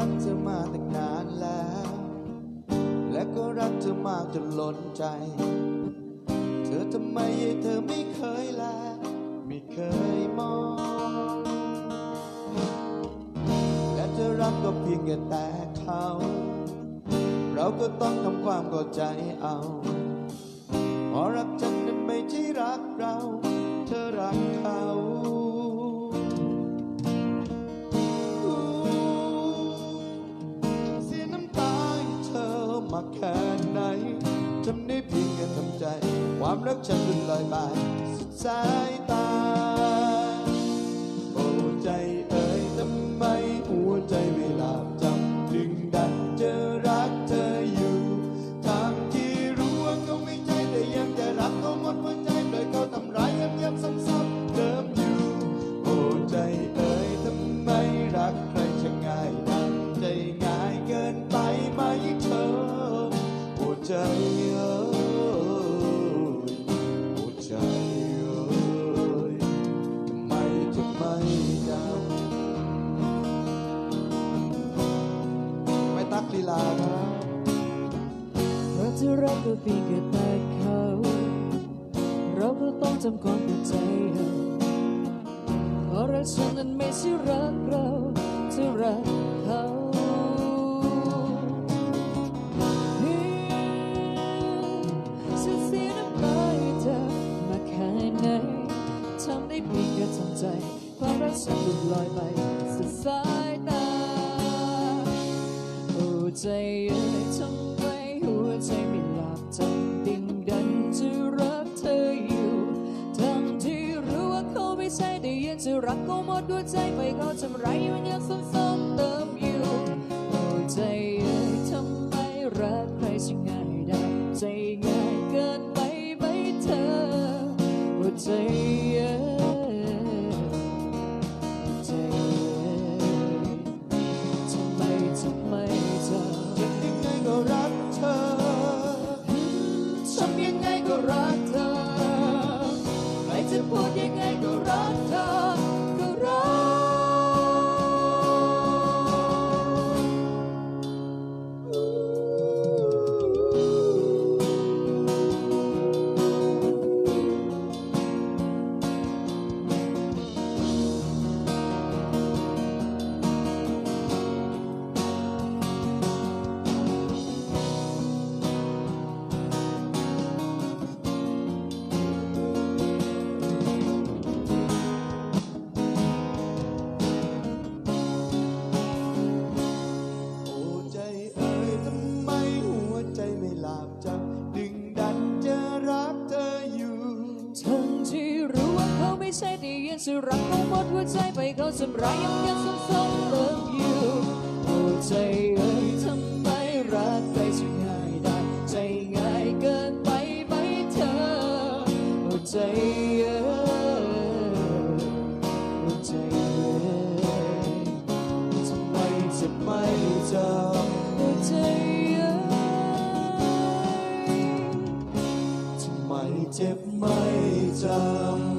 รักเธอมาตั้งนานแล้ว และก็รักเธอมากจนล้นใจ เธอทำไมเธอไม่เคยแล ไม่เคยมอง และเธอรักก็เพียงแค่แต่เขา เราก็ต้องทำความเข้าใจเอา ความรักฉันจนลอยไปสุดสายตา ลีลาครับเราะรักก็เพียงแค่แต่เขา เราก็ต้องจำความเข้าใจเอาเพราะรักฉันนั้นไม่ใช่รักเราจะรักเขาฉันเสียน้ำตาให้เธอมาแค่ไหนทำได้เพียงแค่ทำใจความรักฉันหลุดลอยไปสุดสายตา ใจเอ่ยทำไมหัวใจไม่หลับจำดิ่งดันจะรักเธออยู่ทั้งที่รู้ว่าเขาไม่ใช่แต่ยังจะรักก็หมดหัวใจไปเขาทำไรายมันยังซ้ำๆเติมอยู่หัวใจเอ่ยทำไมรักใครจึง ไม่ใช่ที่ยินสุรักต้องหมดหัวใจไปเขาทำร้ายยังยังซ้ำซ้ำ love you โอ้ใจเอ้ยทำไมรักใครจะง่ายได้ใจง่ายเกินไปไหมเธอโอ้ใจเอ้ยโอ้ใจเอ้ยทำไมจะไม่จำโอ้ใจเอ้ยทำไมเจ็บไม่จำ